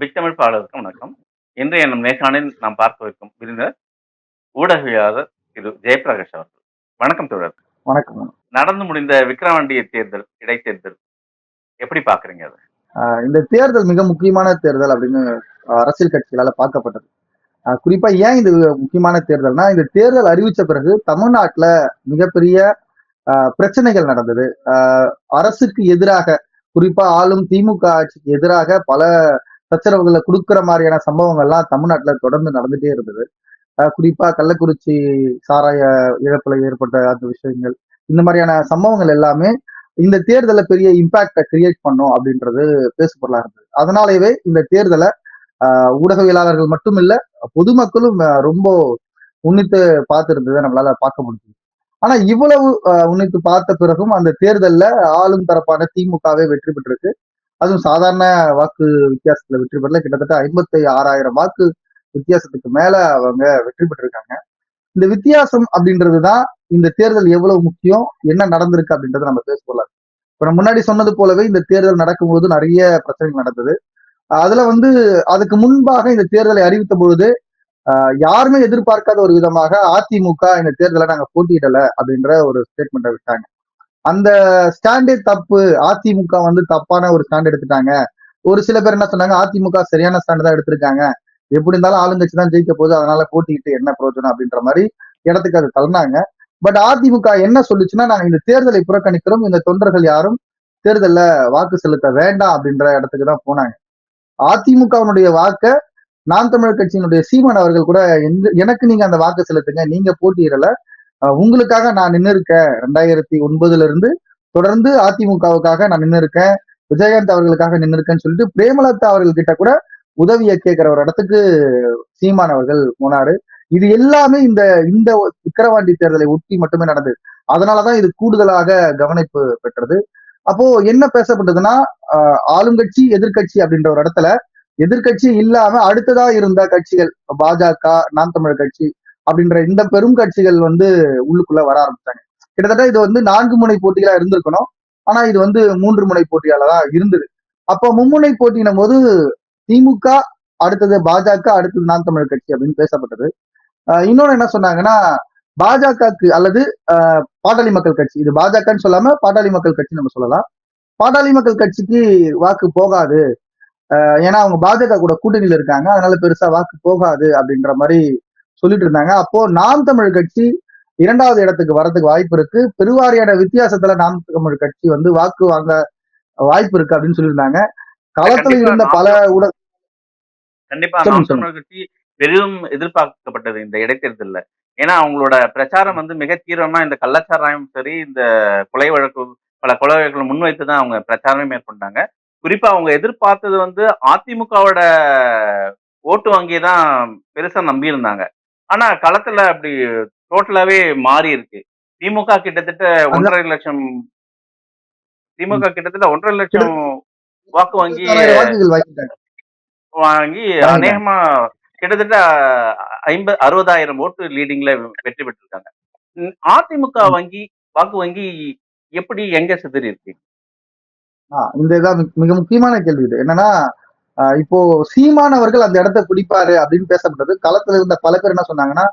பித்தமிழ்ப்பாளருக்கு வணக்கம். இன்றைய நம் நேர்காணலில் நாம் பார்க்கவிருக்கும் விருந்தினர் ஊடகவியலாளர் திரு ஜெயபிரகாஷ் அவர்கள். வணக்கம் தோழர். வணக்கம். நடந்து முடிந்த விக்கிரவாண்டிய தேர்தல் இடைத்தேர்தல் எப்படி பாக்குறீங்க அது? இந்த தேர்தல் மிக முக்கியமான தேர்தல் அப்படின்னு அரசியல் கட்சிகளால பார்க்கப்பட்டது. குறிப்பா ஏன் இது முக்கியமான தேர்தல்னா இந்த தேர்தல் அறிவிச்ச பிறகு தமிழ்நாட்டுல மிகப்பெரிய பிரச்சனைகள் நடந்தது. அரசுக்கு எதிராக குறிப்பா ஆளும் திமுக ஆட்சிக்கு எதிராக பல சச்சரவுகளை கொடுக்குற மாதிரியான சம்பவங்கள்லாம் தமிழ்நாட்டுல தொடர்ந்து நடந்துட்டே இருந்தது. குறிப்பாக குறிப்பா கள்ளக்குறிச்சி சாராய இழப்புல ஏற்பட்ட அந்த விஷயங்கள் இந்த மாதிரியான சம்பவங்கள் எல்லாமே இந்த தேர்தலை பெரிய இம்பாக்டை கிரியேட் பண்ணும் அப்படின்றது பேசுபொருளா இருந்தது. அதனாலேயே இந்த தேர்தலை ஊடகவியலாளர்கள் மட்டும் இல்ல பொதுமக்களும் ரொம்ப உன்னித்து பார்த்துருந்ததை நம்மளால பார்க்க முடிஞ்சது. ஆனா இவ்வளவு உன்னித்து பார்த்த பிறகும் அந்த தேர்தல்ல ஆளும் தரப்பான திமுகவே வெற்றி பெற்றிருக்கு. அதுவும் சாதாரண வாக்கு வித்தியாசத்துல வெற்றி பெறல. கிட்டத்தட்ட ஐம்பத்தி ஆறாயிரம் வாக்கு வித்தியாசத்துக்கு மேல அவங்க வெற்றி பெற்றிருக்காங்க. இந்த வித்தியாசம் அப்படின்றதுதான் இந்த தேர்தல் எவ்வளவு முக்கியம் என்ன நடந்திருக்கு அப்படின்றத நம்ம பேசலாம் இப்ப நம்ம முன்னாடி சொன்னது போலவே இந்த தேர்தல் நடக்கும்போது நிறைய பிரச்சனைகள் நடந்தது. அதுல வந்து அதுக்கு முன்பாக இந்த தேர்தலை அறிவித்த பொழுது ஆஹ் யாருமே எதிர்பார்க்காத ஒரு விதமாக அதிமுக இந்த தேர்தலை நாங்க போட்டியிடல அப்படின்ற ஒரு ஸ்டேட்மெண்ட்டை விட்டாங்க. அந்த ஸ்டாண்டே தப்பு அதிமுக வந்து தப்பான ஒரு ஸ்டாண்ட் எடுத்துட்டாங்க. ஒரு சில பேர் என்ன சொன்னாங்க அதிமுக சரியான ஸ்டாண்ட் தான் எடுத்திருக்காங்க. எப்படி இருந்தாலும் ஆளுங்கட்சி தான் ஜெயிக்க போகுது அதனால போட்டிக்கிட்டு என்ன பிரயோஜனம் அப்படின்ற மாதிரி இடத்துக்கு அது தள்ளினாங்க. பட் அதிமுக என்ன சொல்லுச்சுன்னா நாங்க இந்த தேர்தலை புறக்கணிக்கிறோம் இந்த தொண்டர்கள் யாரும் தேர்தல்ல வாக்கு செலுத்த வேண்டாம் அப்படின்ற இடத்துக்கு தான் போனாங்க. அதிமுகவினுடைய வாக்க நாம் தமிழர் கட்சியினுடைய சீமான் அவர்கள் கூட எங்க எனக்கு நீங்க அந்த வாக்கு செலுத்துங்க நீங்க போட்டியிடல உங்களுக்காக நான் நின்று இருக்கேன் ரெண்டாயிரத்தி ஒன்பதுல இருந்து தொடர்ந்து அதிமுகவுக்காக நான் நின்று இருக்கேன் விஜயகாந்த் அவர்களுக்காக நின்று இருக்கேன்னு சொல்லிட்டு பிரேமலதா அவர்கள் கிட்ட கூட உதவியை கேட்கிற ஒரு இடத்துக்கு சீமான் அவர்கள் போனாரு. இது எல்லாமே இந்த இந்த விக்கிரவாண்டி தேர்தலை ஒட்டி மட்டுமே நடந்தது அதனாலதான் இது கூடுதலாக கவனிப்பு பெற்றது. அப்போ என்ன பேசப்பட்டதுன்னா ஆஹ் ஆளுங்கட்சி எதிர்கட்சி அப்படின்ற ஒரு இடத்துல எதிர்கட்சி இல்லாம அடுத்ததா இருந்த கட்சிகள் பாஜக நாம் தமிழர் கட்சி அப்படின்ற இந்த பெரும் கட்சிகள் வந்து உள்ளுக்குள்ள வர ஆரம்பிச்சாங்க. கிட்டத்தட்ட இது வந்து நான்கு முனை போட்டிகளா இருந்திருக்கணும். ஆனா இது வந்து மூன்று முனை போட்டியால தான் இருந்தது. அப்போ மும்முனை போட்டியினும் போது திமுக அடுத்தது பாஜக அடுத்தது நான் தமிழர் கட்சி அப்படின்னு பேசப்பட்டது. இன்னொன்னு என்ன சொன்னாங்கன்னா பாஜகக்கு அல்லது ஆஹ் பாட்டாளி மக்கள் கட்சி. இது பாஜகன்னு சொல்லாம பாட்டாளி மக்கள் கட்சி நம்ம சொல்லலாம். பாட்டாளி மக்கள் கட்சிக்கு வாக்கு போகாது. ஏன்னா அவங்க பாஜக கூட கூட்டணியில் இருக்காங்க. அதனால பெருசா வாக்கு போகாது அப்படின்ற மாதிரி சொல்லிட்டு இருந்தாங்க அப்போ நாம் தமிழ் கட்சி இரண்டாவது இடத்துக்கு வரதுக்கு வாய்ப்பு இருக்கு. பெருவாரியான வித்தியாசத்துல நாம் தமிழ் கட்சி வந்து வாக்கு வாங்க வாய்ப்பு இருக்கு அப்படின்னு சொல்லியிருந்தாங்க. களத்துல இருந்த பல ஊடக கண்டிப்பா நாம் தமிழர் கட்சி பெரிதும் எதிர்பார்க்கப்பட்டது இந்த இடைத்தேர்தல்ல. ஏன்னா அவங்களோட பிரச்சாரம் வந்து மிக தீவிரமா இந்த கள்ளச்சாராயம் சரி இந்த கொலை வழக்கு பல கொலை வழக்குகளை முன்வைத்து தான் அவங்க பிரச்சாரமே மேற்கொண்டாங்க. குறிப்பா அவங்க எதிர்பார்த்தது வந்து அதிமுகவோட ஓட்டு வங்கியை தான் பெருசா நம்பியிருந்தாங்க. ஆனா களத்துல அப்படி டோட்டலாவே மாறி இருக்கு. திமுக கிட்டத்தட்ட ஒன்றரை லட்சம் திமுக கிட்டத்தட்ட ஒன்றரை லட்சம் வாக்கு வங்கி வாங்கி அநேகமா கிட்டத்தட்ட ஐம்பது அறுபதாயிரம் ஓட்டு லீடிங்ல வெற்றி பெற்றிருக்காங்க. அதிமுக. வங்கி வாக்கு வங்கி எப்படி எங்க சிதறி இருக்கு? இந்த இதான் மிக மிக முக்கியமான கேள்வி இது என்னன்னா இப்போ சீமானவர்கள் அந்த இடத்த பிடிப்பாரு அப்படின்னு பேசப்பட்டது. களத்துல இருந்த பல பேர் என்ன சொன்னாங்கன்னா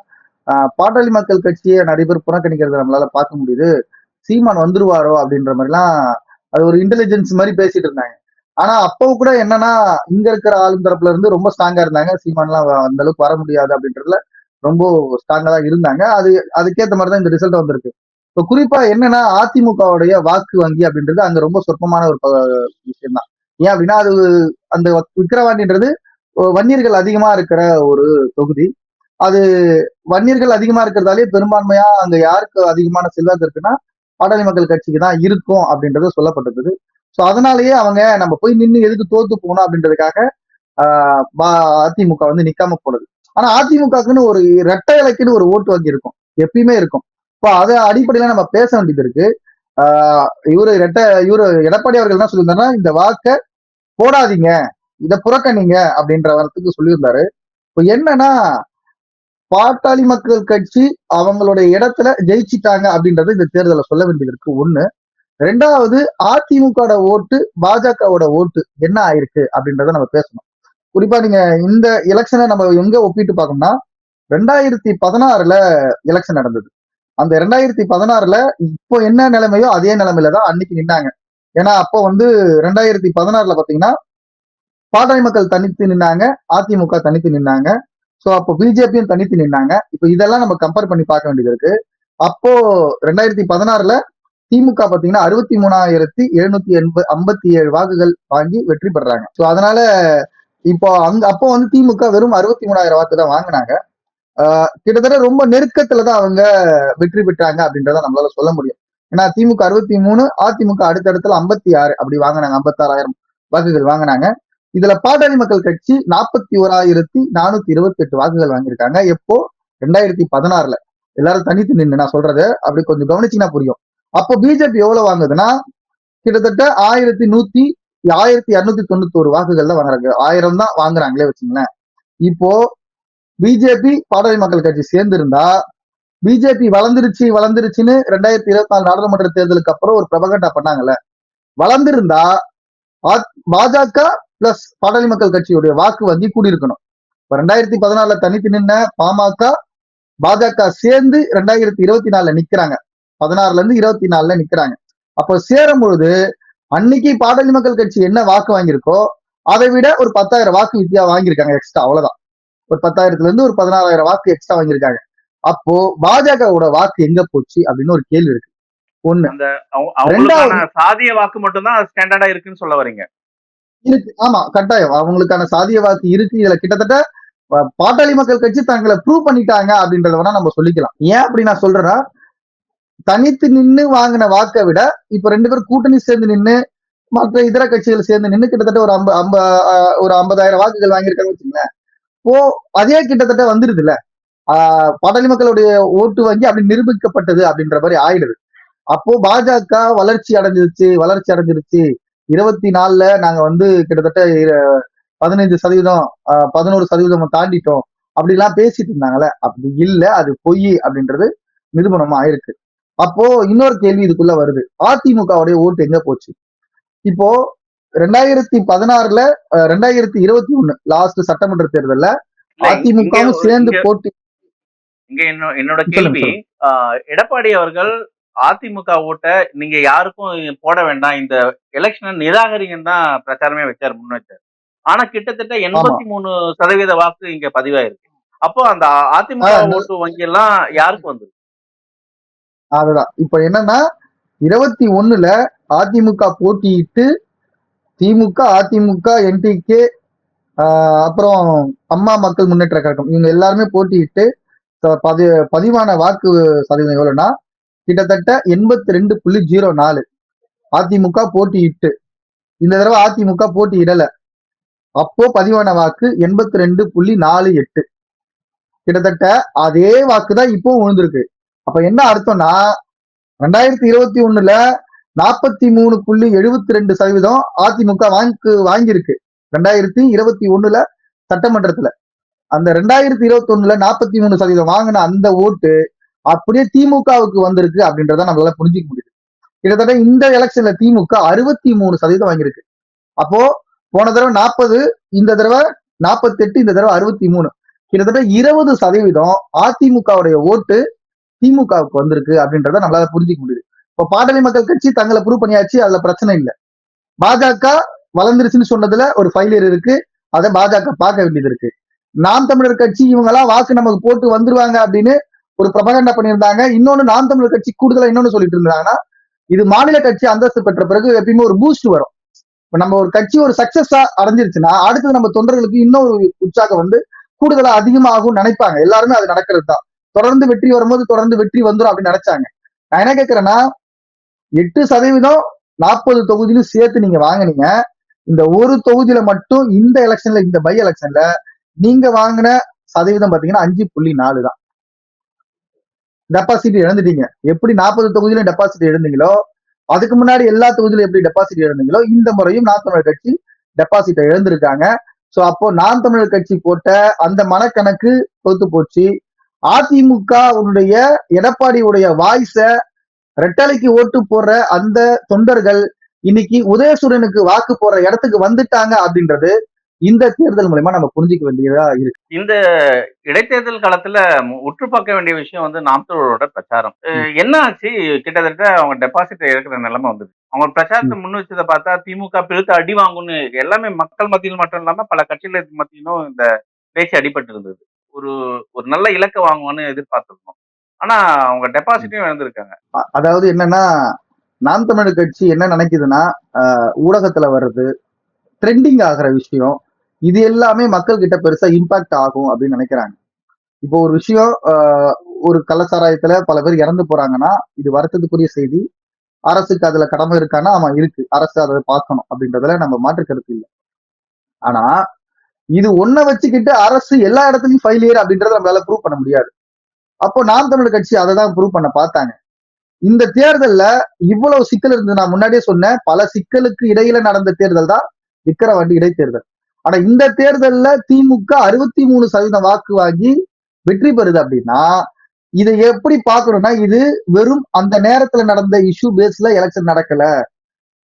பாட்டாளி மக்கள் கட்சியை நிறைய பேர் புறக்கணிக்கிறது நம்மளால பார்க்க முடியுது. சீமான் வந்துருவாரோ அப்படின்ற மாதிரிலாம் அது ஒரு இன்டெலிஜென்ஸ் மாதிரி பேசிட்டு இருந்தாங்க. ஆனா அப்போ கூட என்னன்னா இங்க இருக்கிற ஆளும் தரப்புல இருந்து ரொம்ப ஸ்ட்ராங்கா இருந்தாங்க. சீமான்லாம் வ- அந்த அளவுக்கு வர முடியாது அப்படின்றதுல ரொம்ப ஸ்ட்ராங்கா தான் இருந்தாங்க. அது அதுக்கேற்ற மாதிரி தான் இந்த ரிசல்ட் வந்திருக்கு. இப்போ குறிப்பா என்னன்னா அதிமுகவுடைய வாக்கு வங்கி அப்படின்றது அங்க ரொம்ப சொற்பமான ஒரு விஷயம் தான் ஏன் அப்படின்னா அது அந்த விக்கிரவாண்டின்றது வன்னியர்கள் அதிகமா இருக்கிற ஒரு தொகுதி. அது வன்னியர்கள் அதிகமா இருக்கிறதாலே பெரும்பான்மையா அங்க யாருக்கு அதிகமான செல்வாக்கு இருக்குன்னா பாட்டாளி மக்கள் கட்சிக்கு தான் இருக்கும் அப்படின்றது சொல்லப்பட்டிருக்குது. ஸோ அதனாலேயே அவங்க நம்ம போய் நின்று எதுக்கு தோத்து போகணும் அப்படின்றதுக்காக அதிமுக வந்து நிக்காம போனது. ஆனா அதிமுகக்குன்னு ஒரு இரட்டை இலக்குன்னு ஒரு ஓட்டு வங்கி இருக்கும். எப்பயுமே இருக்கும். இப்போ அதை அடிப்படையில நம்ம பேச வேண்டியது இருக்கு. ஆஹ் இவரு ரெட்ட இவரு எடப்பாடி அவர்கள் என்ன சொல்லியிருந்தாருன்னா இந்த வாக்கை போடாதீங்க இத புறக்கணிங்க அப்படின்ற வரத்துக்கு சொல்லியிருந்தாரு. இப்போ என்னன்னா பாட்டாளி மக்கள் கட்சி அவங்களுடைய இடத்துல ஜெயிச்சிட்டாங்க அப்படின்றத இந்த தேர்தலை சொல்ல வேண்டியது இருக்கு ஒண்ணு. ரெண்டாவது அதிமுகவோட ஓட்டு பாஜகவோட ஓட்டு என்ன ஆயிருக்கு அப்படின்றத நம்ம பேசணும். குறிப்பா நீங்க இந்த எலெக்ஷனை நம்ம எங்க ஒப்பிட்டு பார்க்கணும்னா ரெண்டாயிரத்தி பதினாறுல எலெக்ஷன் நடந்தது. அந்த ரெண்டாயிரத்தி பதினாறுல இப்போ என்ன நிலைமையோ அதே நிலைமையில தான் அன்னைக்கு நின்னாங்க. ஏன்னா அப்போ வந்து ரெண்டாயிரத்தி பதினாறுல பாத்தீங்கன்னா பாட்டாளி மக்கள் தனித்து நின்னாங்க அதிமுக தனித்து நின்னாங்க. சோ அப்போ பிஜேபியும் தனித்து நின்னாங்க. இப்போ இதெல்லாம் நம்ம கம்பேர் பண்ணி பார்க்க வேண்டியது இருக்கு. அப்போ ரெண்டாயிரத்தி பதினாறுல திமுக பாத்தீங்கன்னா அறுபத்தி மூணாயிரத்தி எழுநூத்தி எண்பது ஐம்பத்தி ஏழு வாக்குகள் வாங்கி வெற்றி பெறாங்க. சோ அதனால இப்போ அங்க அப்போ வந்து திமுக வெறும் அறுபத்தி மூணாயிரம் வாக்கு தான் வாங்கினாங்க. ஆஹ் கிட்டத்தட்ட ரொம்ப நெருக்கத்துல தான் அவங்க வெற்றி பெற்றாங்க அப்படின்றத நம்மளால சொல்ல முடியும். ஏன்னா திமுக அறுபத்தி மூணு அதிமுக அடுத்தடுத்துல ஐம்பத்தி ஆறு. அப்படி வாங்கினாங்க ஐம்பத்தாறாயிரம் வாக்குகள் வாங்கினாங்க. இதுல பாட்டாளி மக்கள் கட்சி நாற்பத்தி ஓராயிரத்தி நானூத்தி இருபத்தி எட்டு வாக்குகள் வாங்கியிருக்காங்க. எப்போ? ரெண்டாயிரத்தி பதினாறுல. எல்லாரும் தனித்து நின்று நான் சொல்றது அப்படி கொஞ்சம் கவனிச்சீங்கன்னா புரியும். அப்போ பிஜேபி எவ்வளவு வாங்குதுன்னா? கிட்டத்தட்ட ஆயிரத்தி நூத்தி ஆயிரத்தி இரநூத்தி தொண்ணூத்தி ஒரு வாக்குகள் தான் வாங்குறாங்க. ஆயிரம் தான் வாங்குறாங்களே வச்சுங்களேன். இப்போ பிஜேபி பாட்டாளி மக்கள் கட்சி சேர்ந்திருந்தா பிஜேபி வளர்ந்துருச்சு வளர்ந்துருச்சுன்னு ரெண்டாயிரத்தி இருபத்தி நாலு நாடாளுமன்ற தேர்தலுக்கு அப்புறம் ஒரு பிரபகண்டா பண்ணாங்கல்ல. வளர்ந்திருந்தா பாஜக பிளஸ் பாட்டாளி மக்கள் கட்சியுடைய வாக்கு வங்கி கூடியிருக்கணும். இப்ப ரெண்டாயிரத்தி பதினாலுல தனித்து நின்ன பாமக பாஜக சேர்ந்து ரெண்டாயிரத்தி இருபத்தி நாலுல நிக்கிறாங்க. பதினாறுல இருந்து இருபத்தி நாலுல நிக்கிறாங்க. அப்போ சேரும் பொழுது அன்னைக்கு பாட்டாளி மக்கள் கட்சி என்ன வாக்கு வாங்கியிருக்கோ அதை விட ஒரு பத்தாயிரம் வாக்கு வித்தியா வாங்கியிருக்காங்க எக்ஸ்ட்ரா அவ்வளவுதான். ஒரு பத்தாயிரத்துல இருந்து ஒரு பதினாறாயிரம் வாக்கு எக்ஸ்ட்ரா வாங்கியிருக்காங்க. அப்போ பாஜகவோட வாக்கு எங்க போச்சு அப்படின்னு ஒரு கேள்வி இருக்கு. ஒண்ணு. சாதிய வாக்கு மட்டும் தான் ஸ்டாண்டர்டா இருக்குன்னு சொல்ல வரீங்க. இருக்கு. ஆமா கட்டாயம். அவங்களுக்கான சாதிய வாக்கு இருக்கு. இதுல கிட்டத்தட்ட பாட்டாளி மக்கள் கட்சி தங்களை ப்ரூவ் பண்ணிட்டாங்க அப்படின்றத வேணா நம்ம சொல்லிக்கலாம். ஏன் அப்படி நான் சொல்றேன்னா தனித்து நின்னு வாங்கின வாக்கை விட இப்ப ரெண்டு பேரும் கூட்டணி சேர்ந்து நின்னு மற்ற இதர கட்சிகள் சேர்ந்து நின்னு கிட்டத்தட்ட ஒரு ஐம்ப ஐம்ப ஒரு ஐம்பதாயிரம் வாக்குகள் வாங்கியிருக்காங்க வச்சுங்களேன் இப்போ அதே கிட்டத்தட்ட வந்துருதுல்ல. ஆஹ் பாட்டாளி மக்களுடைய ஓட்டு வங்கி அப்படி நிரூபிக்கப்பட்டது அப்படின்ற மாதிரி ஆயிடுது. அப்போ பாஜக வளர்ச்சி அடைஞ்சிருச்சு வளர்ச்சி அடைஞ்சிருச்சு. இருபத்தி நாலுல நாங்க வந்து கிட்டத்தட்ட பதினைஞ்சு சதவீதம் பதினோரு சதவீதம் தாண்டிட்டோம். அப்படிலாம் பேசிட்டு இருந்தாங்கல்ல. அப்படி இல்ல அது பொய் அப்படின்றது நிரூபணமா ஆயிருக்கு. அப்போ இன்னொரு கேள்வி இதுக்குள்ள வருது. அதிமுகவுடைய ஓட்டு எங்க போச்சு? இப்போ ரெண்டாயிரத்தி பதினாறுல ரெண்டாயிரத்தி இருபத்தி ஒண்ணு லாஸ்ட் சட்டமன்ற தேர்தல்ல அதிமுகவும் சேர்ந்து போட்டி இங்க என்னோ- என்னோட கேள்வி எடப்பாடி அவர்கள் அதிமுக ஓட்டை நீங்க யாருக்கும் போட வேண்டாம். இந்த எலெக்ஷனை நிராகரிங்கன்னு தான் பிரச்சாரமே வச்சார் முன் வச்சார். ஆனா கிட்டத்தட்ட எண்பத்தி மூணு சதவீத வாக்கு இங்க பதிவாயிருக்கு. அப்போ அந்த அதிமுக ஓட்டு வங்கி எல்லாம் யாருக்கு வந்தது? அதுதான். இப்ப என்னன்னா இருபத்தி ஒண்ணுல அதிமுக போட்டியிட்டு திமுக அதிமுக என்டிகே அப்புறம் அம்மா மக்கள் முன்னேற்ற கழகம் இவங்க எல்லாருமே போட்டியிட்டு பதி பதிவான வாக்கு சதவீதம் எவ்வளவுன்னா கிட்டத்தட்ட எண்பத்தி ரெண்டு புள்ளி ஜீரோ நாலு. அதிமுக போட்டியிட்டு இந்த தடவை அதிமுக போட்டியிடல. அப்போ பதிவான வாக்கு எண்பத்தி ரெண்டு புள்ளி நாலு எட்டு. கிட்டத்தட்ட அதே வாக்கு தான் இப்போ விழுந்திருக்கு அப்ப என்ன அர்த்தம்னா ரெண்டாயிரத்தி இருபத்தி ஒண்ணுல நாற்பத்தி மூணு புள்ளி எழுபத்தி ரெண்டு சதவீதம் அதிமுக வாங்கி வாங்கியிருக்கு. ரெண்டாயிரத்தி இருபத்தி ஒண்ணுல சட்டமன்றத்துல. அந்த ரெண்டாயிரத்தி இருபத்தி ஒண்ணுல நாற்பத்தி மூணு சதவீதம் வாங்கின அந்த ஓட்டு அப்படியே திமுகவுக்கு வந்திருக்கு அப்படின்றத நம்மளால புரிஞ்சிக்க முடியுது. கிட்டத்தட்ட இந்த எலெக்ஷன்ல திமுக அறுபத்தி மூணு சதவீதம் வாங்கியிருக்கு. அப்போ போன தடவை நாற்பது இந்த தடவை நாற்பத்தெட்டு இந்த தடவை அறுபத்தி மூணு. கிட்டத்தட்ட இருபது சதவீதம் அதிமுகவுடைய ஓட்டு திமுகவுக்கு வந்திருக்கு அப்படின்றத நம்மளால புரிஞ்சுக்க முடியுது. இப்ப பாட்டாளி மக்கள் கட்சி தங்களை ப்ரூவ் பண்ணியாச்சு அதுல பிரச்சனை இல்லை. பாஜக வளர்ந்துருச்சுன்னு சொன்னதுல ஒரு ஃபைலியர் இருக்கு. அதை பாஜக பார்க்க வேண்டியது இருக்கு. நாம் தமிழர் கட்சி இவங்க எல்லாம் வாக்கு நமக்கு போட்டு வந்துருவாங்க அப்படின்னு ஒரு பிரபகண்டா பண்ணியிருந்தாங்க. இன்னொன்னு நாம் தமிழர் கட்சி கூடுதலா இன்னொன்னு சொல்லிட்டு இருந்தாங்கன்னா இது மாநில கட்சி அந்தஸ்து பெற்ற பிறகு எப்பயுமே ஒரு பூஸ்ட் வரும். இப்ப நம்ம ஒரு கட்சி ஒரு சக்சஸா அடைஞ்சிருச்சுன்னா அடுத்தது நம்ம தொண்டர்களுக்கு இன்னொரு உற்சாகம் வந்து கூடுதலா அதிகமாகும் நினைப்பாங்க. எல்லாருமே அது நடக்கிறது தான். தொடர்ந்து வெற்றி வரும்போது தொடர்ந்து வெற்றி வந்துரும் அப்படின்னு நினைச்சாங்க. நான் என்ன கேட்கறேன்னா எட்டு சதவீதம் நாற்பது தொகுதியிலும் சேர்த்து நீங்க வாங்குனீங்க. இந்த ஒரு தொகுதியில மட்டும் இந்த எலெக்ஷன்ல இந்த பை எலெக்ஷன்ல நீங்க வாங்கின சதவீதம் பாத்தீங்கன்னா அஞ்சு புள்ளி நாலு தான். டெபாசிட் இழந்துட்டீங்க. எப்படி நாற்பது தொகுதியில டெபாசிட் இழந்தீங்களோ அதுக்கு முன்னாடி எல்லா தொகுதியிலும் எப்படி டெபாசிட் இழந்தீங்களோ இந்த முறையும் நாம் தமிழர் கட்சி டெபாசிட்டை இழந்திருக்காங்க. சோ அப்போ நாம் தமிழர் கட்சி போட்ட அந்த மனக்கணக்கு தோத்து போச்சு. அதிமுக உடைய எடப்பாடியுடைய வாய்ஸ ரெட்டலைக்கு ஓட்டு போடுற அந்த தொண்டர்கள் இன்னைக்கு உதயசூரனுக்கு வாக்கு போடுற இடத்துக்கு வந்துட்டாங்க அப்படின்றது இந்த தேர்தல் மூலமா நம்ம புரிஞ்சுக்க வேண்டியதா இருக்கு. இந்த இடைத்தேர்தல் காலத்துல உற்று பார்க்க வேண்டிய விஷயம் வந்து நாம் தமிழரோட பிரச்சாரம் என்ன ஆச்சு? கிட்டத்தட்ட அவங்க டெபாசிட் இழக்கிற நிலைமை வந்தது. அவங்க பிரச்சாரத்தை முன் வச்சதை பார்த்தா திமுக பெருத்த அடி வாங்கும்னு எல்லாமே மக்கள் மத்தியில் மட்டும் இல்லாம பல கட்சிகள் மத்தியிலும் இந்த பேச்சு அடிபட்டு இருந்தது. ஒரு ஒரு நல்ல இலக்கை வாங்குவான்னு எதிர்பார்த்திருந்தோம். ஆனா அவங்க டெபாசிட்டையும் இழந்திருக்காங்க. அதாவது என்னன்னா நாம் தமிழர் கட்சி என்ன நினைக்குதுன்னா ஊடகத்துல வர்றது ட்ரெண்டிங் ஆகிற விஷயம் இது எல்லாமே மக்கள் கிட்ட பெருசா இம்பாக்ட் ஆகும் அப்படின்னு நினைக்கிறாங்க. இப்போ ஒரு விஷயம் ஆஹ், ஒரு கள்ளச்சாராயத்துல பல பேர் இறந்து போறாங்கன்னா இது வருத்தத்துக்குரிய செய்தி. அரசுக்கு அதுல கடமை இருக்கான்னா ஆமா இருக்கு. அரசு அதை பார்க்கணும் அப்படின்றதுல நம்ம மாற்று கருத்து இல்லை. ஆனா இது ஒன்ன வச்சுக்கிட்டு அரசு எல்லா இடத்துலயும் ஃபெயிலியர் அப்படின்றத நம்மளால ப்ரூவ் பண்ண முடியாது. அப்போ நாம் தமிழர் கட்சி அதை தான் ப்ரூவ் பண்ண பார்த்தாங்க. இந்த தேர்தல்ல இவ்வளவு சிக்கல் இருந்து நான் முன்னாடியே சொன்னேன் பல சிக்கலுக்கு இடையில நடந்த தேர்தல் தான் விக்கிரவாண்டி இடைத்தேர்தல். ஆனா இந்த தேர்தல்ல திமுக அறுபத்தி மூணு சதவீதம் வாக்கு வாங்கி வெற்றி பெறுது அப்படின்னா இதை எப்படி பார்க்கணும்னா இது வெறும் அந்த நேரத்துல நடந்த இஷ்யூ பேஸ்ல எலெக்ஷன் நடக்கல.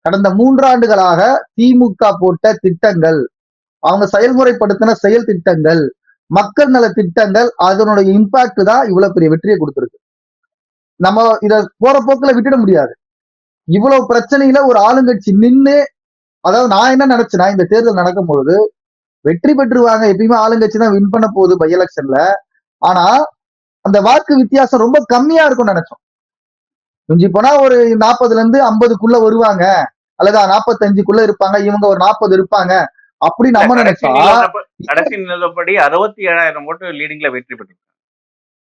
கடந்த மூன்றாண்டுகளாக திமுக போட்ட திட்டங்கள் அவங்க செயல்முறைப்படுத்தின செயல் திட்டங்கள் மக்கள் நல திட்டங்கள் அதனுடைய இம்பாக்ட் தான் இவ்வளவு பெரிய வெற்றியை கொடுத்திருக்கு. நம்ம இத போற போக்குல விட்டுட முடியாது. இவ்வளவு பிரச்சனையில ஒரு ஆளுங்கட்சி நின்னு அதாவது நான் என்ன நினைச்சேன்னா இந்த தேர்தல் நடக்கும் பொழுது வெற்றி பெற்றுருவாங்க. எப்பயுமே ஆளுங்கட்சி தான் வின் பண்ண போகுது பை எலெக்ஷன்ல ஆனா அந்த வாக்கு வித்தியாசம் ரொம்ப கம்மியா இருக்கும்னு நினைச்சோம். மிஞ்சி போனா ஒரு நாற்பதுல இருந்து ஐம்பதுக்குள்ள வருவாங்க. அல்லது நாற்பத்தஞ்சுக்குள்ள இருப்பாங்க. இவங்க ஒரு நாற்பது இருப்பாங்க. அப்படி நம்ம நினைச்சா கடைசி நிலவரப்படி அறுபத்தி ஏழாயிரம் ஓட்டு லீடிங்ல வெற்றி பெற்று.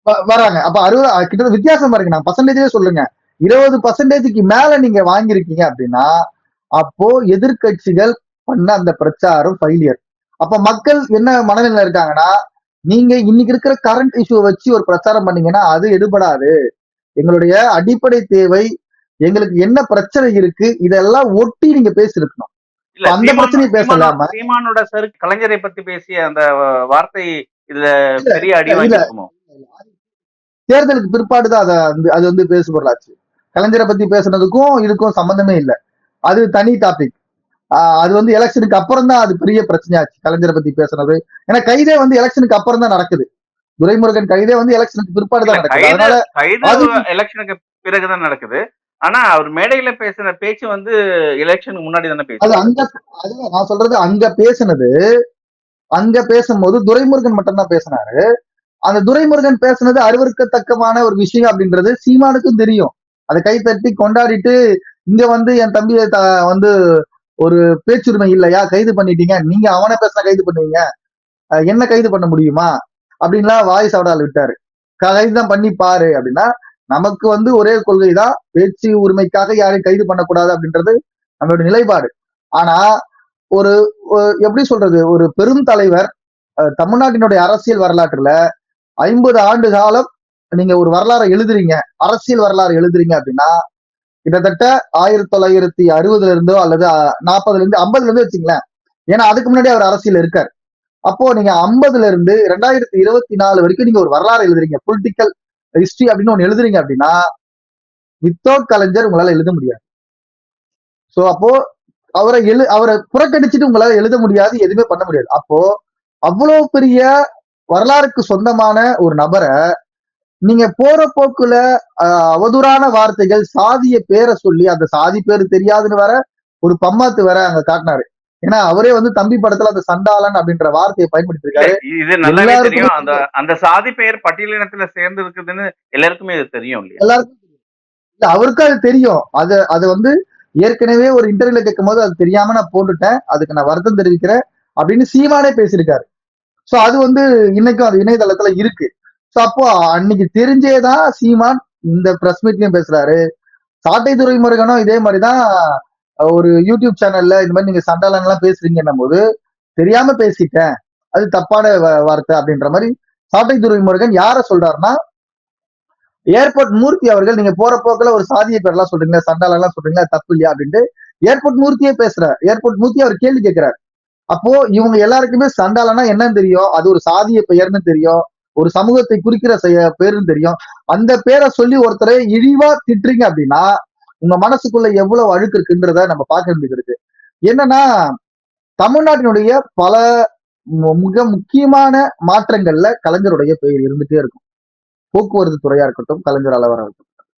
வ- வராங்க. அப்ப அறுபது கிட்டத்தட்ட வித்தியாசம் பாருங்க நான் பர்சன்டேஜே சொல்லுங்க. இருபது பர்சன்டேஜுக்கு மேல நீங்க வாங்கியிருக்கீங்க அப்படின்னா அப்போ எதிர்க்கட்சிகள் பண்ண அந்த பிரச்சாரம் ஃபெயிலியர் அப்ப மக்கள் என்ன மனநிலையில இருக்காங்கன்னா நீங்க இன்னைக்கு இருக்கிற கரண்ட் இஷ்யூ வச்சு ஒரு பிரச்சாரம் பண்ணீங்கன்னா அது எடுபடாது. எங்களுடைய அடிப்படை தேவை எங்களுக்கு என்ன பிரச்சனை இருக்கு இதெல்லாம் ஒட்டி நீங்க பேசியிருக்கணும். இல்ல அந்த பிரச்சனையை பேசலாமா? சீமானோட- சரு கலைஞரை பத்தி பேசிய அந்த வார்த்தை இதுல பெரிய அடி தேர்தலுக்கு பிற்பாடு தான் அதை வந்து அது வந்து பேசுபொருளாச்சு கலைஞரை பத்தி பேசுனதுக்கும் இதுக்கும் சம்பந்தமே இல்லை. அது தனி டாபிக் அது வந்து எலெக்ஷனுக்கு அப்புறம் தான் அது பெரிய பிரச்சனையாச்சு. கலைஞரை பத்தி பேசுனது. ஏன்னா கைதே வந்து எலெக்ஷனுக்கு அப்புறம் தான் நடக்குது. துரைமுருகன் கைதே வந்து எலெக்ஷனுக்கு பிற்பாடு தான் நடக்குது. கைது அதனால அது- எலெக்ஷனுக்கு பிறகுதான் நடக்குது. ஆனா அவர் மேடையில பேசின பேச்சு வந்து எலெக்ஷனுக்கு முன்னாடி தானே அது பேசுறாரு அங்க அதுதான் நான் சொல்றது அங்க பேசுனது அங்க பேசும்போது துரைமுருகன் மட்டும்தான் பேசினாரு. அந்த துரைமுருகன் பேசுனது அருவருக்கத்தக்கமான ஒரு விஷயம் அப்படின்றது சீமானுக்கும் தெரியும். அதை கை தட்டி கொண்டாடிட்டு இங்க வந்து என் தம்பியை த- வந்து ஒரு பேச்சுரிமை இல்லையா? கைது பண்ணிட்டீங்க. நீங்க அவனை பேசினா கைது பண்ணுவீங்க. என்ன கைது பண்ண முடியுமா? அப்படின்லாம் வாய் சவடால் விட்டாரு. கைது தான் பண்ணி பாரு அப்படின்னா நமக்கு வந்து ஒரே கொள்கை தான் பேச்சு உரிமைக்காக யாரையும் கைது பண்ணக்கூடாது அப்படின்றது நம்மளோட நிலைப்பாடு. ஆனா ஒரு எப்படி சொல்றது? ஒரு பெரும் தலைவர் தமிழ்நாட்டினுடைய அரசியல் வரலாற்றுல ஐம்பது ஆண்டு காலம் நீங்க ஒரு வரலாறை எழுதுறீங்க. அரசியல் வரலாறு எழுதுறீங்க அப்படின்னா கிட்டத்தட்ட ஆயிரத்தி தொள்ளாயிரத்தி அறுபதுல இருந்தோ அல்லது நாற்பதுல இருந்து ஐம்பதுல இருந்து வச்சுங்களேன். ஏன்னா அதுக்கு முன்னாடி அவர் அரசியல் இருக்கார். அப்போ நீங்க ஐம்பதுல இருந்து ரெண்டாயிரத்தி இருபத்தி நாலு வரைக்கும் நீங்க ஒரு வரலாறு எழுதுறீங்க. பொலிட்டிக்கல் ஹிஸ்டரி அப்படின்னு ஒண்ணு எழுதுறீங்க அப்படின்னா வித்தவுட் கலைஞர் உங்களால எழுத முடியாது. சோ அப்போ அவரை எழு அவரை புறக்கணிச்சுட்டு உங்களால எழுத முடியாது எதுவுமே பண்ண முடியாது. அப்போ அவ்வளவு பெரிய வரலாறுக்கு சொந்தமான ஒரு நபரை நீங்க போற போக்குல அவதூறான வார்த்தைகள் சாதிய பேரை சொல்லி அந்த சாதி பேரு தெரியாதுன்னு வேற ஒரு பம்மாத்து வேற அங்க காட்டினாரு. ஏன்னா அவரே வந்து தம்பி படத்துல அந்த சண்டாளன் அப்படின்ற வார்த்தையை பயன்படுத்தி இல்ல, இருக்காரு இது நல்லாவே தெரியும். அந்த அந்த சாதி பெயர் பட்டியலினத்துல சேர்ந்து இருக்குதுன்னு எல்லாருக்குமே இது தெரியும் எல்லாருக்கும். இல்ல அவருக்கும் அது தெரியும். அது அது வந்து ஏற்கனவே ஒரு இன்டர்வியூல கேட்கும் போது அது தெரியாம நான் போட்டுட்டேன். அதுக்கு நான் வருத்தம் தெரிவிக்கிறேன் அப்படின்னு சீமானே பேசியிருக்காரு. சோ அது வந்து இன்னைக்கும் அது இணையதளத்துல இருக்கு. சோ அப்போ அன்னைக்கு தெரிஞ்சேதான் சீமான் இந்த பிரஸ் மீட்லயும் பேசுறாரு. சாட்டை துறைமுருகனும் இதே மாதிரிதான் ஒரு யூடியூப் சேனல்ல இந்த மாதிரி நீங்க சண்டாலன் எல்லாம் பேசுறீங்கன்னும் போது தெரியாம பேசிட்டேன். அது தப்பான வ- வார்த்தை அப்படின்ற மாதிரி சாட்டை துறைமுருகன் யார சொல்றாருன்னா ஏர்போர்ட் மூர்த்தி அவர்கள் நீங்க போற போக்குல ஒரு சாதிய பேர்லாம் சொல்றீங்களா சண்டால எல்லாம் சொல்றீங்களா தப்பு இல்லையா அப்படின்ட்டு ஏர்போர்ட் மூர்த்தியே பேசுறாரு. ஏர்போர்ட் மூர்த்தி அவர் கேள்வி கேட்கிறார். அப்போ இவங்க எல்லாருக்குமே சண்டாலனா என்னன்னு தெரியும்? அது ஒரு சாதிய பெயர்னு தெரியும். ஒரு சமூகத்தை குறிக்கிற செய- பேருன்னு தெரியும். அந்த பேரை சொல்லி ஒருத்தரை இழிவா திட்டுறீங்க அப்படின்னா உங்க மனசுக்குள்ள எவ்வளவு அழுக்கு இருக்குன்றத நம்ம பார்க்க வேண்டியது இருக்கு. என்னன்னா தமிழ்நாட்டினுடைய பல மிக முக்கியமான மாற்றங்கள்ல கலைஞருடைய பெயர் இருந்துட்டே இருக்கும். போக்குவரத்து துறையா இருக்கட்டும் கலைஞரால வர வைக்கப்பட்டது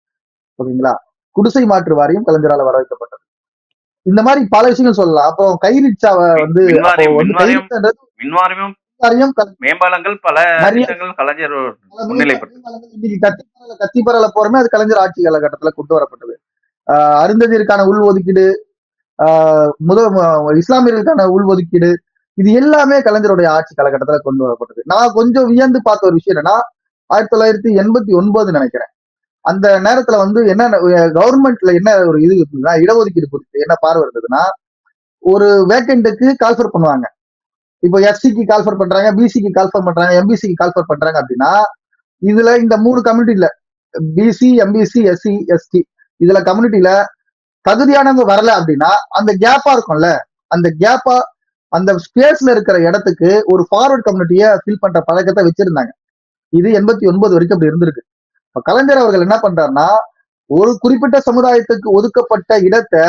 ஓகேங்களா? குடிசை மாற்று வாரியம் கலைஞரால வர வைக்கப்பட்டது இந்த மாதிரி பல விஷயங்கள் சொல்லலாம். அப்புறம் கை ரிக்ஷாவை வந்து மேம்பாலங்கள் பல கலைஞர் கத்திப்பரல போறமே அது கலைஞர் ஆட்சி காலகட்டத்துல கொண்டு வரப்பட்டது. ஆஹ் அருந்ததியருக்கான உள் ஒதுக்கீடு ஆஹ் முத இஸ்லாமியர்களுக்கான உள் ஒதுக்கீடு இது எல்லாமே கலைஞருடைய ஆட்சி காலகட்டத்துல கொண்டு வரப்பட்டது. நான் கொஞ்சம் வியந்து பார்த்த ஒரு விஷயம் என்னன்னா ஆயிரத்தி தொள்ளாயிரத்தி எண்பத்தி ஒன்பது நினைக்கிறேன். அந்த நேரத்துல வந்து என்ன கவர்மெண்ட்ல என்ன ஒரு இது இருக்குன்னா இடஒதுக்கீடு குறித்து என்ன பார்வை இருந்ததுன்னா ஒரு வேக்கண்ட்டுக்கு கால்ஃபர் பண்ணுவாங்க. இப்போ எஸ்சிக்கு கால்ஃபர் பண்றாங்க பிசிக்கு கால்ஃபர் பண்றாங்க எம்பிசிக்கு கால்ஃபர் பண்றாங்க அப்படின்னா இதுல இந்த மூணு கம்யூனிட்டில பிசி எம்பிசி எஸ்சி எஸ்டி இதுல கம்யூனிட்டில தகுதியானவங்க வரல அப்படின்னா அந்த கேப்பா இருக்கும்ல அந்த கேப்பா அந்த ஸ்பேஸ்ல இருக்கிற இடத்துக்கு ஒரு ஃபார்வர்ட் கம்யூனிட்டியை ஃபில் பண்ற பழக்கத்தை வச்சிருந்தாங்க. இது எண்பத்தி ஒன்பது வரைக்கும் அப்படி இருந்திருக்கு. இப்ப கலைஞர் அவர்கள் என்ன பண்றாருன்னா ஒரு குறிப்பிட்ட சமுதாயத்துக்கு ஒதுக்கப்பட்ட இடத்தை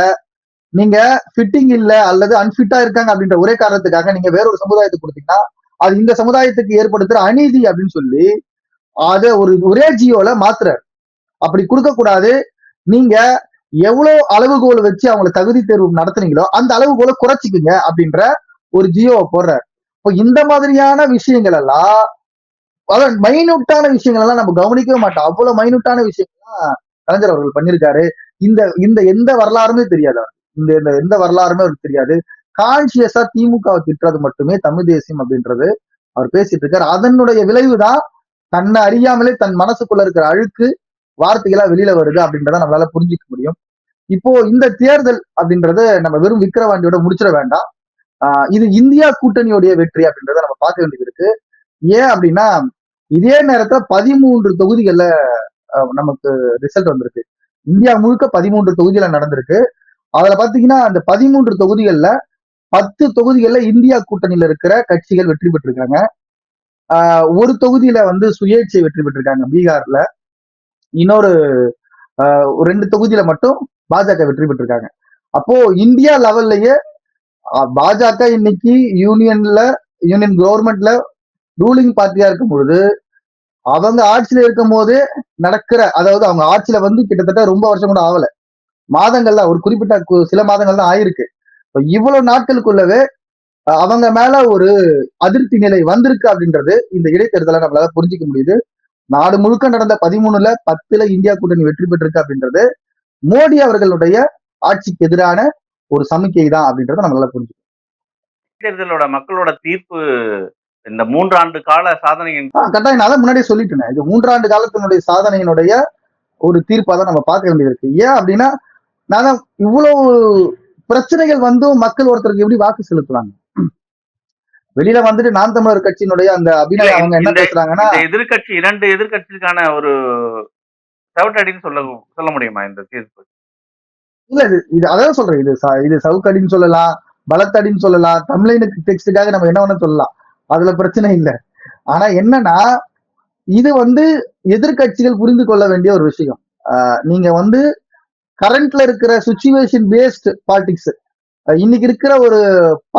நீங்க ஃபிட்டிங் இல்ல அல்லது அன்ஃபிட்டா இருக்காங்க அப்படின்ற ஒரே காரணத்துக்காக நீங்க வேற ஒரு சமுதாயத்துக்கு கொடுத்தீங்கன்னா அது இந்த சமுதாயத்துக்கு ஏற்படுத்துற அநீதி அப்படின்னு சொல்லி அதை ஒரு ஒரே ஜியோல மாத்துறாரு. அப்படி கொடுக்க கூடாது நீங்க எவ்வளவு அளவுகோல் வச்சு அவங்கள தகுதி தேர்வு நடத்துனீங்களோ அந்த அளவுகோலை குறைச்சிக்குங்க அப்படின்ற ஒரு ஜியோவை போடுறாரு. இப்போ இந்த மாதிரியான விஷயங்கள் எல்லாம் அதாவது மைனூட்டான விஷயங்கள் எல்லாம் நம்ம கவனிக்கவே மாட்டோம். அவ்வளவு மைனூட்டான விஷயங்கள்லாம் கலைஞர் அவர்கள் பண்ணியிருக்காரு. இந்த இந்த எந்த வரலாறுமே தெரியாது இந்த எந்த வரலாறுமே அவருக்கு தெரியாது. கான்சியஸா திமுகவை திட்டுறது மட்டுமே தமிழ் தேசியம் அப்படின்றது அவர் பேசிட்டு இருக்காரு. அதனுடைய விளைவுதான் தன்னை அறியாமலே தன் மனசுக்குள்ள இருக்கிற அழுக்கு வார்த்தைகளா வெளியில வருது அப்படின்றத நம்மளால புரிஞ்சுக்க முடியும். இப்போ இந்த தேர்தல் அப்படின்றது நம்ம வெறும் விக்கிரவாண்டியோட முடிச்சிட வேண்டாம். ஆஹ் இது இந்தியா கூட்டணியுடைய வெற்றி அப்படின்றத நம்ம பார்க்க வேண்டியது இருக்கு ஏன் அப்படின்னா இதே நேரத்துல பதிமூன்று தொகுதிகள்ல ஆஹ் நமக்கு ரிசல்ட் வந்திருக்கு. இந்தியா முழுக்க பதிமூன்று தொகுதியில நடந்திருக்கு. அதுல பாத்தீங்கன்னா அந்த பதிமூன்று தொகுதிகள்ல பத்து தொகுதிகள்ல இந்தியா கூட்டணியில இருக்கிற கட்சிகள் வெற்றி பெற்றிருக்காங்க. ஆஹ் ஒரு தொகுதியில வந்து சுயேட்சை வெற்றி பெற்றிருக்காங்க பீகார்ல. இன்னொரு ஆஹ் ரெண்டு தொகுதியில மட்டும் பாஜக வெற்றி பெற்றிருக்காங்க. அப்போ இந்தியா லெவல்லயே பாஜக இன்னைக்கு யூனியன்ல யூனியன் கவர்மெண்ட்ல ரூலிங் பார்ட்டியா இருக்கும் பொழுது அவங்க ஆட்சியில இருக்கும் போதே நடக்கிற அதாவது அவங்க ஆட்சியில வந்து கிட்டத்தட்ட ரொம்ப வருஷம் கூட ஆகல. மாதங்கள்ல ஒரு குறிப்பிட்ட சில மாதங்கள் தான் ஆயிருக்கு. இப்ப இவ்வளவு நாட்களுக்குள்ளவே அவங்க மேல ஒரு அதிருப்தி நிலை வந்திருக்கு அப்படின்றது இந்த இடைத்தேர்தலை நம்மளால புரிஞ்சுக்க முடியுது. நாடு முழுக்க நடந்த பதிமூணுல பத்துல இந்தியா கூட்டணி வெற்றி பெற்றிருக்கு அப்படின்றது மோடி அவர்களுடைய ஆட்சிக்கு எதிரான ஒரு சமிக்கை தான் அப்படின்றத நம்மளால புரிஞ்சுக்க தேர்தலோட மக்களோட தீர்ப்பு இந்த மூன்றாண்டு கால சாதனையின் கட்டாயம் நான் முன்னாடியே சொல்லிட்டேன். இது மூன்றாண்டு காலத்தினுடைய சாதனையினுடைய ஒரு தீர்ப்பா தான் நம்ம பார்க்க வேண்டியது இருக்கு. ஏன் அப்படின்னா நான் தான் இவ்வளவு பிரச்சனைகள் வந்தும் மக்கள் ஒருத்தருக்கு எப்படி வாக்கு செலுத்துவாங்க? வெளியில வந்துட்டு நாம் தமிழர் கட்சியினுடைய அந்த அபிநய அவங்க என்ன பேசுறாங்கன்னா இந்த எதிர்க்கட்சி இரண்டு எதிர்க்கட்சிக்கான ஒரு சவுட்டடின்னு சொல்ல சொல்ல முடியுமா இந்த தீர்ப்பு இல்ல இது இது அதான் சொல்றேன். இது இது சவுக்கடின்னு சொல்லலாம் பலத்தடின்னு சொல்லலாம் தமிழனுக்கு டெக்ஸ்டுக்காக நம்ம என்ன வேணா சொல்லலாம். அதுல பிரச்சனை இல்ல. ஆனா என்னன்னா இது வந்து எதிர்க்கட்சிகள் புரிந்து கொள்ள வேண்டிய ஒரு விஷயம். ஆஹ் நீங்க வந்து கரண்ட்ல இருக்கிற சுச்சுவேஷன் பேஸ்ட் பாலிடிக்ஸ் இன்னைக்கு இருக்கிற ஒரு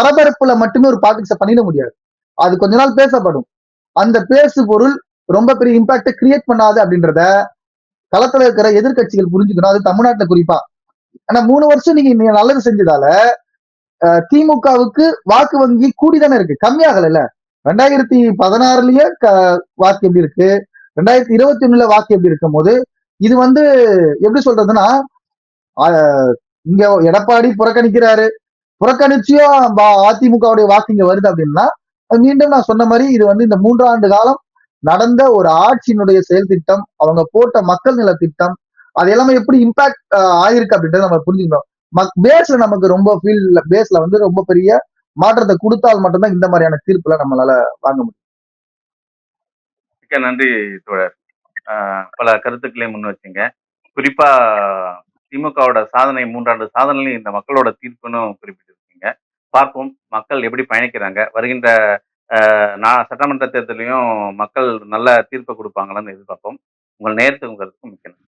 பரபரப்புல மட்டுமே ஒரு பாலிடிக்ஸை பண்ணிட முடியாது. அது கொஞ்ச நாள் பேசப்படும். அந்த பேசு பொருள் ரொம்ப பெரிய இம்பாக்ட கிரியேட் பண்ணாது அப்படின்றத களத்துல இருக்கிற எதிர்கட்சிகள் புரிஞ்சுக்கணும். அது தமிழ்நாட்டுல குறிப்பா. ஆனா மூணு வருஷம் நீங்க நீங்க நல்லது செஞ்சதால திமுகவுக்கு வாக்கு வங்கி கூடிதானே இருக்கு. கம்மியாகல ரெண்டாயிரத்தி பதினாறுலயே க- வாக்கு எப்படி இருக்கு? ரெண்டாயிரத்தி இருபத்தி ஒண்ணுல வாக்கு எப்படி இருக்கும் போது இது வந்து எப்படி சொல்றதுன்னா இங்க எடப்பாடி புறக்கணிக்கிறாரு. புறக்கணிச்சியும் அதிமுகவுடைய வாக்கு இங்க வருது அப்படின்னா மீண்டும் நான் சொன்ன மாதிரி இது வந்து இந்த மூன்றாண்டு காலம் நடந்த ஒரு ஆட்சியினுடைய செயல் திட்டம் அவங்க போட்ட மக்கள் நல திட்டம் அது எல்லாமே எப்படி இம்பாக்ட் ஆயிருக்கு அப்படின்றத நம்ம புரிஞ்சுக்கணும். மக் பேஸ்ல நமக்கு ரொம்ப ஃபீல் பேஸ்ல வந்து ரொம்ப பெரிய மாற்றத்தை கொடுத்தால் மட்டும்தான் இந்த மாதிரியான தீர்ப்புல நம்மளால வாங்க முடியும். மிக்க நன்றி தோழர். ஆஹ் பல கருத்துக்களையும் முன் வச்சுங்க. குறிப்பா திமுகவோட சாதனை மூன்றாண்டு சாதனையிலும் இந்த மக்களோட தீர்ப்புன்னு குறிப்பிட்டிருக்கீங்க. பார்ப்போம் மக்கள் எப்படி பயணிக்கிறாங்க? வருகின்ற நான் சட்டமன்ற தேர்தலையும் மக்கள் நல்ல தீர்ப்பை கொடுப்பாங்களான்னு எதிர்பார்ப்போம். உங்கள் நேரத்துக்கு முக்கியம் மிக்க நன்றி.